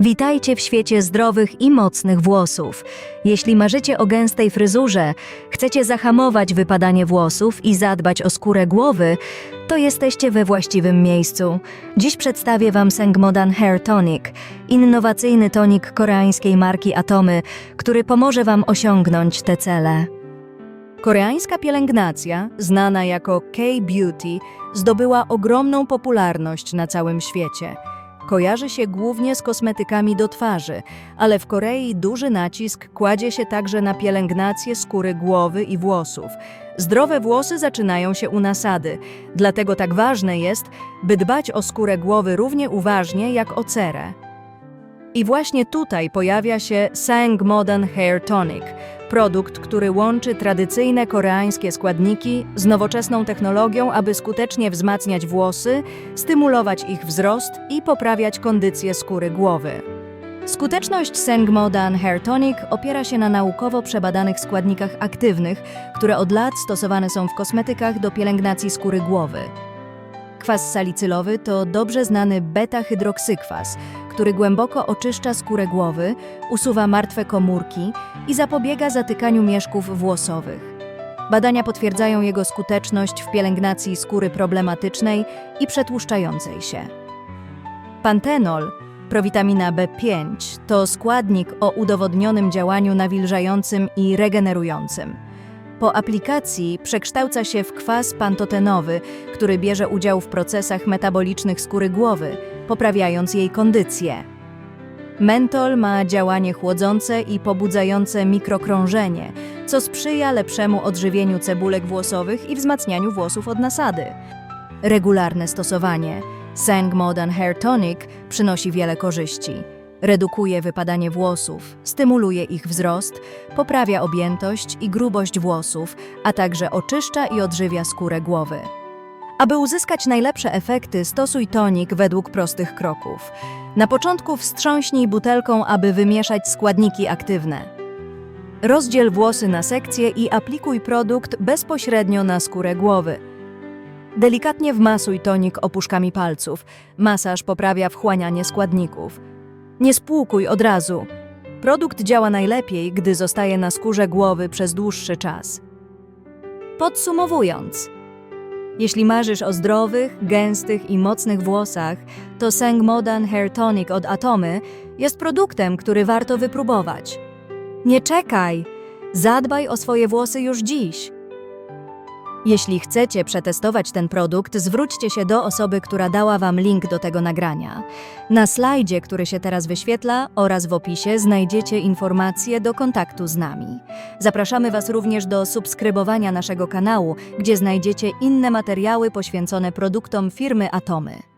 Witajcie w świecie zdrowych i mocnych włosów. Jeśli marzycie o gęstej fryzurze, chcecie zahamować wypadanie włosów i zadbać o skórę głowy, to jesteście we właściwym miejscu. Dziś przedstawię Wam Sengmodan Hair Tonic, innowacyjny tonik koreańskiej marki Atomy, który pomoże Wam osiągnąć te cele. Koreańska pielęgnacja, znana jako K-Beauty, zdobyła ogromną popularność na całym świecie. Kojarzy się głównie z kosmetykami do twarzy, ale w Korei duży nacisk kładzie się także na pielęgnację skóry głowy i włosów. Zdrowe włosy zaczynają się u nasady, dlatego tak ważne jest, by dbać o skórę głowy równie uważnie jak o cerę. I właśnie tutaj pojawia się Sang Modern Hair Tonic, produkt, który łączy tradycyjne koreańskie składniki z nowoczesną technologią, aby skutecznie wzmacniać włosy, stymulować ich wzrost i poprawiać kondycję skóry głowy. Skuteczność Sang Modern Hair Tonic opiera się na naukowo przebadanych składnikach aktywnych, które od lat stosowane są w kosmetykach do pielęgnacji skóry głowy. Kwas salicylowy to dobrze znany beta-hydroksykwas, który głęboko oczyszcza skórę głowy, usuwa martwe komórki i zapobiega zatykaniu mieszków włosowych. Badania potwierdzają jego skuteczność w pielęgnacji skóry problematycznej i przetłuszczającej się. Pantenol, prowitamina B5, to składnik o udowodnionym działaniu nawilżającym i regenerującym. Po aplikacji przekształca się w kwas pantotenowy, który bierze udział w procesach metabolicznych skóry głowy, poprawiając jej kondycję. Mentol ma działanie chłodzące i pobudzające mikrokrążenie, co sprzyja lepszemu odżywieniu cebulek włosowych i wzmacnianiu włosów od nasady. Regularne stosowanie Sang Modern Hair Tonic przynosi wiele korzyści. Redukuje wypadanie włosów, stymuluje ich wzrost, poprawia objętość i grubość włosów, a także oczyszcza i odżywia skórę głowy. Aby uzyskać najlepsze efekty, stosuj tonik według prostych kroków. Na początku wstrząśnij butelką, aby wymieszać składniki aktywne. Rozdziel włosy na sekcje i aplikuj produkt bezpośrednio na skórę głowy. Delikatnie wmasuj tonik opuszkami palców. Masaż poprawia wchłanianie składników. Nie spłukuj od razu. Produkt działa najlepiej, gdy zostaje na skórze głowy przez dłuższy czas. Podsumowując, jeśli marzysz o zdrowych, gęstych i mocnych włosach, to Sang Modern Hair Tonic od Atomy jest produktem, który warto wypróbować. Nie czekaj! Zadbaj o swoje włosy już dziś. Jeśli chcecie przetestować ten produkt, zwróćcie się do osoby, która dała Wam link do tego nagrania. Na slajdzie, który się teraz wyświetla oraz w opisie znajdziecie informacje do kontaktu z nami. Zapraszamy Was również do subskrybowania naszego kanału, gdzie znajdziecie inne materiały poświęcone produktom firmy Atomy.